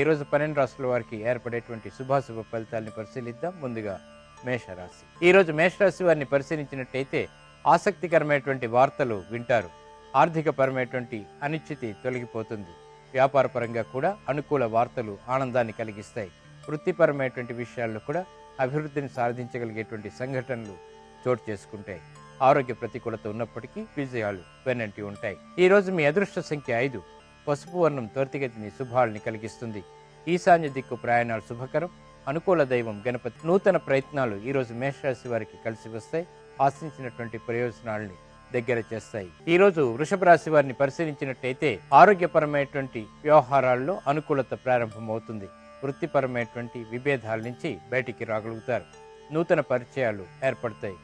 ఈరోజు పన్నెండు రాష్ట్రాల వారికి ఏర్పడేటువంటి శుభాశుభ ఫలితాలను పరిశీలిద్దాం. ముందుగా మేషరాశి. ఈరోజు మేషరాశి వారిని పరిశీలించినట్టయితే ఆసక్తికరమైనటువంటి వార్తలు వింటారు. ఆర్థికపరమైనటువంటి అనిశ్చితి తొలగిపోతుంది. వ్యాపారపరంగా కూడా అనుకూల వార్తలు ఆనందాన్ని కలిగిస్తాయి. వృత్తిపరమైనటువంటి విషయాల్లో కూడా అభివృద్ధిని సాధించగలిగేటువంటి సంఘటనలు చోటు చేసుకుంటాయి. ఆరోగ్య ప్రతికూలత ఉన్నప్పటికీ విజయాలు వెన్నంటి ఉంటాయి. ఈ రోజు మీ అదృష్ట సంఖ్య ఐదు. పసుపు వర్ణం త్వరితగతిని శుభాలని కలిగిస్తుంది. ఈశాన్య దిక్కు ప్రయాణాలు శుభకరం. అనుకూల దైవం గణపతి నూతన ప్రయత్నాలు ఈరోజు మేషరాశి వారికి కలిసి వస్తాయి. ఆశించినటువంటి ప్రయోజనాల్ని దగ్గర చేస్తాయి. ఈ రోజు వృషభ రాశి వారిని పరిశీలించినట్టయితే ఆరోగ్యపరమైనటువంటి వ్యవహారాల్లో అనుకూలత ప్రారంభమవుతుంది. వృత్తిపరమైనటువంటి విభేదాల నుంచి బయటికి రాగలుగుతారు. నూతన పరిచయాలు ఏర్పడతాయి.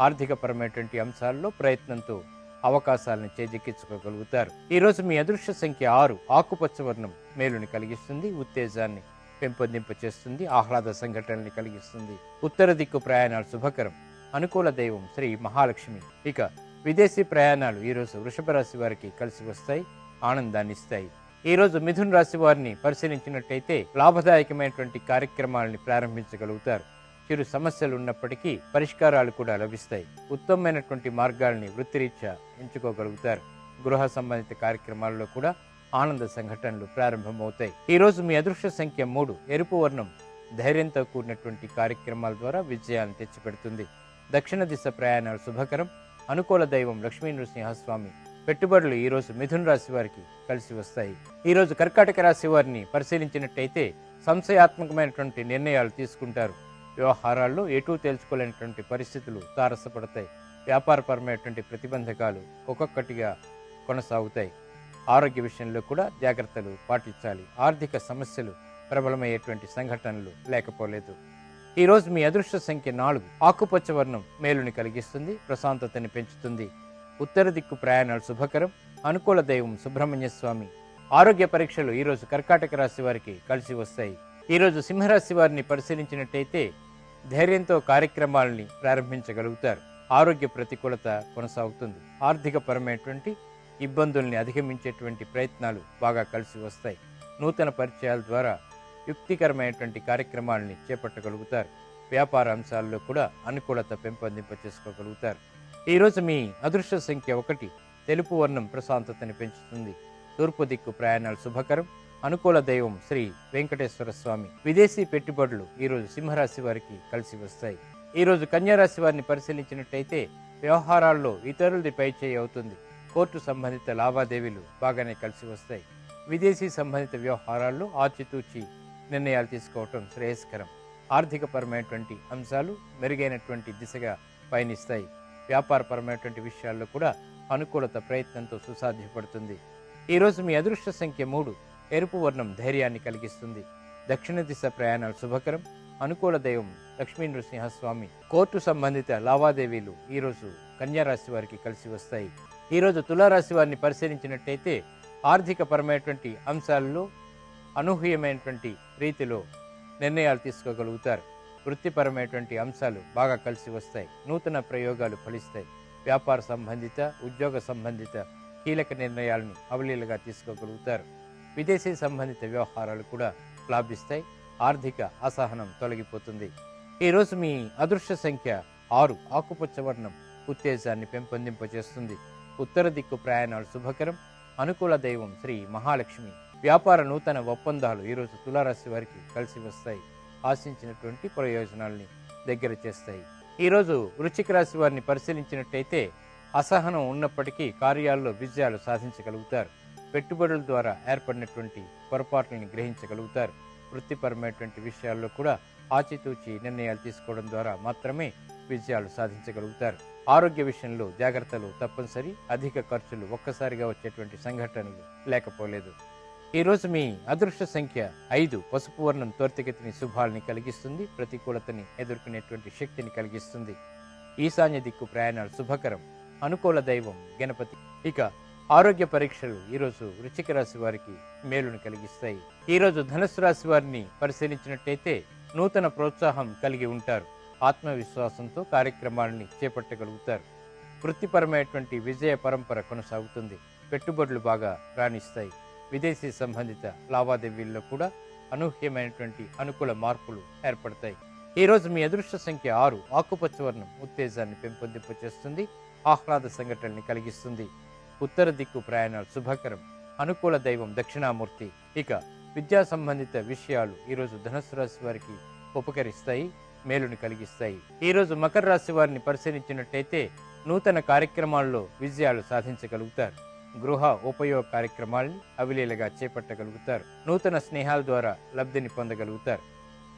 ఆర్థికపరమైనటువంటి అంశాల్లో ప్రయత్నంతో అవకాశాలను చేజెక్కించుకోగలుగుతారు. ఈరోజు మీ అదృష్ట సంఖ్య ఆరు ఆకుపచ్చ వర్ణం మేలుని కలిగిస్తుంది ఉత్తేజాన్ని పెంపొందింపచేస్తుంది ఆహ్లాద సంఘటనల్ని కలిగిస్తుంది. ఉత్తర దిక్కు ప్రయాణాలు శుభకరం. అనుకూల దైవం శ్రీ మహాలక్ష్మి. ఇక విదేశీ ప్రయాణాలు ఈరోజు వృషభ రాశి వారికి కలిసి వస్తాయి ఆనందాన్ని ఇస్తాయి. ఈ రోజు మిథున్ రాశి వారిని పరిశీలించినట్టయితే లాభదాయకమైనటువంటి కార్యక్రమాలని ప్రారంభించగలుగుతారు. చిరు సమస్యలు ఉన్నప్పటికీ పరిష్కారాలు కూడా లభిస్తాయి. ఉత్తమమైనటువంటి మార్గాల్ని వృత్తిరీత్యా ఎంచుకోగలుగుతారు. గృహ సంబంధిత కార్యక్రమాల్లో కూడా ఆనంద సంఘటనలు ప్రారంభమవుతాయి. ఈరోజు మీ అదృష్ట సంఖ్య మూడు. ఎరుపు వర్ణం ధైర్యంతో కూడినటువంటి కార్యక్రమాల ద్వారా విజయాన్ని తెచ్చిపెడుతుంది. దక్షిణ దిశ ప్రయాణాలు శుభకరం. అనుకూల దైవం లక్ష్మీ నృసింహస్వామి పెట్టుబడులు ఈరోజు మిథున్ మిథున రాశి వారికి కలిసి వస్తాయి. ఈరోజు కర్కాటక రాశి వారిని పరిశీలించినట్టయితే సంశయాత్మకమైనటువంటి నిర్ణయాలు తీసుకుంటారు. వ్యవహారాల్లో ఎటూ తేల్చుకోలేనటువంటి పరిస్థితులు తారసపడతాయి. వ్యాపారపరమైనటువంటి ప్రతిబంధకాలు ఒక్కొక్కటిగా కొనసాగుతాయి. ఆరోగ్య విషయంలో కూడా జాగ్రత్తలు పాటించాలి. ఆర్థిక సమస్యలు ప్రబలమయ్యేటువంటి సంఘటనలు లేకపోలేదు. ఈరోజు మీ అదృష్ట సంఖ్య నాలుగు. ఆకుపచ్చ వర్ణం మేలుని కలిగిస్తుంది ప్రశాంతతని పెంచుతుంది. ఉత్తర దిక్కు ప్రయాణాలు శుభకరం. అనుకూల దైవం సుబ్రహ్మణ్య స్వామి. ఆరోగ్య పరీక్షలు ఈరోజు కర్కాటక రాశి వారికి కలిసి వస్తాయి. ఈ రోజు సింహరాశి వారిని పరిశీలించినట్టయితే ధైర్యంతో కార్యక్రమాలని ప్రారంభించగలుగుతారు. ఆరోగ్య ప్రతికూలత కొనసాగుతుంది. ఆర్థికపరమైనటువంటి ఇబ్బందుల్ని అధిగమించేటువంటి ప్రయత్నాలు బాగా కలిసి వస్తాయి. నూతన పరిచయాల ద్వారా యుక్తికరమైనటువంటి కార్యక్రమాలని చేపట్టగలుగుతారు. వ్యాపార అంశాల్లో కూడా అనుకూలత పెంపొందింప చేసుకోగలుగుతారు ఈరోజు మీ అదృష్ట సంఖ్య ఒకటి. తెలుపు వర్ణం ప్రశాంతతని పెంచుతుంది. తూర్పు దిక్కు ప్రయాణాలు శుభకరం. అనుకూల దైవం శ్రీ వెంకటేశ్వర స్వామి. విదేశీ పెట్టుబడులు ఈరోజు సింహరాశి వారికి కలిసి వస్తాయి. ఈరోజు కన్యారాశి వారిని పరిశీలించినట్టయితే వ్యవహారాల్లో ఇతరులది పై చేయి అవుతుంది. కోర్టు సంబంధిత లావాదేవీలు బాగానే కలిసి వస్తాయి. విదేశీ సంబంధిత వ్యవహారాల్లో ఆచితూచి నిర్ణయాలు తీసుకోవటం శ్రేయస్కరం. ఆర్థికపరమైనటువంటి అంశాలు మెరుగైనటువంటి దిశగా పయనిస్తాయి. వ్యాపారపరమైనటువంటి విషయాల్లో కూడా అనుకూలత ప్రయత్నంతో సుసాధ్యపడుతుంది. ఈరోజు మీ అదృష్ట సంఖ్య మూడు. ఎరుపు వర్ణం ధైర్యాన్ని కలిగిస్తుంది. దక్షిణ దిశ ప్రయాణాలు శుభకరం. అనుకూల దైవం లక్ష్మీ నృసింహస్వామి కోర్టు సంబంధిత లావాదేవీలు ఈరోజు కన్యారాశి వారికి కలిసి వస్తాయి. ఈరోజు తులారాశి వారిని పరిశీలించినట్టయితే ఆర్థిక పరమైనటువంటి అంశాల్లో అనూహ్యమైనటువంటి రీతిలో నిర్ణయాలు తీసుకోగలుగుతారు. వృత్తిపరమైనటువంటి అంశాలు బాగా కలిసి వస్తాయి. నూతన ప్రయోగాలు ఫలిస్తాయి. వ్యాపార సంబంధిత ఉద్యోగ సంబంధిత కీలక నిర్ణయాలను అవలీలగా తీసుకోగలుగుతారు. విదేశీ సంబంధిత వ్యవహారాలు కూడా లాభిస్తాయి. ఆర్థిక అసహనం తొలగిపోతుంది. ఈరోజు మీ అదృష్ట సంఖ్య ఆరు. ఆకుపచ్చ వర్ణం ఉత్తేజాన్ని పెంపొందింపజేస్తుంది. ఉత్తర దిక్కు ప్రయాణాలు శుభకరం. అనుకూల దైవం శ్రీ మహాలక్ష్మి. వ్యాపార నూతన ఒప్పందాలు ఈరోజు తులారాశి వారికి కలిసి వస్తాయి. ఆశించినటువంటి ప్రయోజనాల్ని దగ్గర చేస్తాయి. ఈరోజు వృశ్చిక రాశి వారిని పరిశీలించినట్టయితే అసహనం ఉన్నప్పటికీ కార్యాల్లో విజయాలు సాధించగలుగుతారు. పెట్టుబడుల ద్వారా ఏర్పడినటువంటి పొరపాట్లని గ్రహించగలుగుతారు. వృత్తిపరమైనటువంటి విషయాల్లో కూడా ఆచితూచి నిర్ణయాలు తీసుకోవడం ద్వారా మాత్రమే విజయాలు సాధించగలుగుతారు. ఆరోగ్య విషయంలో జాగ్రత్తలు తప్పనిసరి. అధిక ఖర్చులు ఒక్కసారిగా వచ్చేటువంటి సంఘటనలు లేకపోలేదు. ఈ రోజు మీ అదృష్ట సంఖ్య ఐదు. పసుపు వర్ణం త్వరితగతిని శుభాలని కలిగిస్తుంది. ప్రతికూలతని ఎదుర్కొనేటువంటి శక్తిని కలిగిస్తుంది. ఈశాన్య దిక్కు ప్రయాణాలు శుభకరం. అనుకూల దైవం గణపతి. ఇక ఆరోగ్య పరీక్షలు ఈరోజు వృశ్చిక రాశి వారికి మేలును కలిగిస్తాయి. ఈరోజు ధనుసు రాశి వారిని పరిశీలించినట్టయితే నూతన ప్రోత్సాహం కలిగి ఉంటారు. ఆత్మవిశ్వాసంతో కార్యక్రమాలని చేపట్టగలుగుతారు. వృత్తిపరమైనటువంటి విజయ పరంపర కొనసాగుతుంది. పెట్టుబడులు బాగా రాణిస్తాయి. విదేశీ సంబంధిత లావాదేవీల్లో కూడా అనూహ్యమైనటువంటి అనుకూల మార్పులు ఏర్పడతాయి. ఈ రోజు మీ అదృష్ట సంఖ్య ఆరు. ఆకుపచ్చ వర్ణం ఉత్తేజాన్ని పెంపొందింపచేస్తుంది. ఆహ్లాద సంఘటనని కలిగిస్తుంది. ఉత్తర దిక్కు ప్రయాణాలు శుభకరం అనుకూల దైవం దక్షిణామూర్తి. ఇక విద్యా సంబంధిత విషయాలు ఈరోజు ధనుసు రాశి వారికి ఉపకరిస్తాయి మేలుని కలిగిస్తాయి. ఈ రోజు మకర రాశి వారిని పరిశీలించినట్టయితే నూతన కార్యక్రమాల్లో విజయాలు సాధించగలుగుతారు. గృహ ఉపయోగ కార్యక్రమాల్ని అవిలీలగా చేపట్టగలుగుతారు. నూతన స్నేహాల ద్వారా లబ్ధిని పొందగలుగుతారు.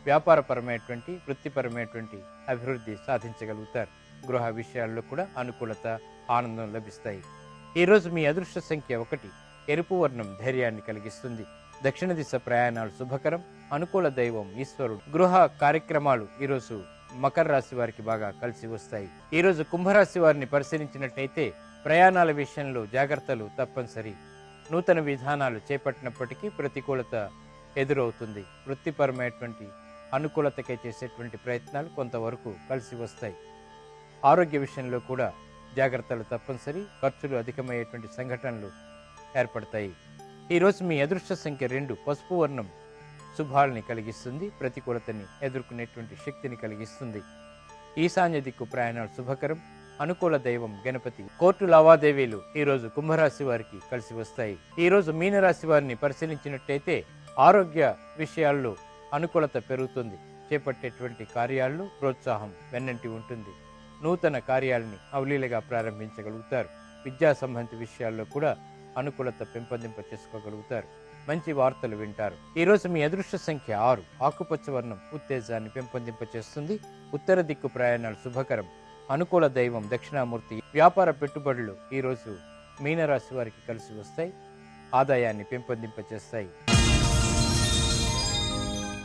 వ్యాపారపరమైనటువంటి వృత్తిపరమైనటువంటి అభివృద్ధి సాధించగలుగుతారు. గృహ విషయాల్లో కూడా అనుకూలత ఆనందం లభిస్తాయి. ఈరోజు మీ అదృష్ట సంఖ్య ఒకటి. ఎరుపు వర్ణం ధైర్యాన్ని కలిగిస్తుంది. దక్షిణ దిశ ప్రయాణాలు శుభకరం. అనుకూల దైవం ఈశ్వరుడు. గృహ కార్యక్రమాలు ఈరోజు మకర రాశి వారికి బాగా కలిసి వస్తాయి. ఈ రోజు కుంభరాశి వారిని పరిశీలించినట్టయితే ప్రయాణాల విషయంలో జాగ్రత్తలు తప్పనిసరి. నూతన విధానాలు చేపట్టినప్పటికీ ప్రతికూలత ఎదురవుతుంది. వృత్తిపరమైనటువంటి అనుకూలతకై చేసేటువంటి ప్రయత్నాలు కొంతవరకు కలిసి వస్తాయి. ఆరోగ్య విషయంలో కూడా జాగ్రత్తలు తప్పనిసరి ఖర్చులు అధికమయ్యేటువంటి సంఘటనలు ఏర్పడతాయి. ఈరోజు మీ అదృష్ట సంఖ్య రెండు పసుపు వర్ణం శుభాలని కలిగిస్తుంది ప్రతికూలతని ఎదుర్కొనేటువంటి శక్తిని కలిగిస్తుంది. ఈశాన్య దిక్కు ప్రయాణాలు శుభకరం అనుకూల దైవం గణపతి కోర్టు లావాదేవీలు ఈరోజు కుంభరాశి వారికి కలిసి వస్తాయి. ఈ రోజు మీనరాశి వారిని పరిశీలించినట్టయితే ఆరోగ్య విషయాల్లో అనుకూలత పెరుగుతుంది చేపట్టేటువంటి కార్యాల్లో ప్రోత్సాహం వెన్నంటి ఉంటుంది. నూతన కార్యాలని అవలీలగా ప్రారంభించగలుగుతారు. విద్యా సంబంధిత విషయాల్లో కూడా అనుకూలత పెంపొందింప చేసుకోగలుగుతారు. మంచి వార్తలు వింటారు. ఈ రోజు మీ అదృష్ట సంఖ్య ఆరు. ఆకుపచ్చ వర్ణం ఉత్తేజాన్ని పెంపొందింప చేస్తుంది. ఉత్తర దిక్కు ప్రయాణాలు శుభకరం. అనుకూల దైవం దక్షిణామూర్తి వ్యాపార పెట్టుబడులు ఈరోజు మీనరాశి వారికి కలిసి వస్తాయి. ఆదాయాన్ని పెంపొందింప చేస్తాయి.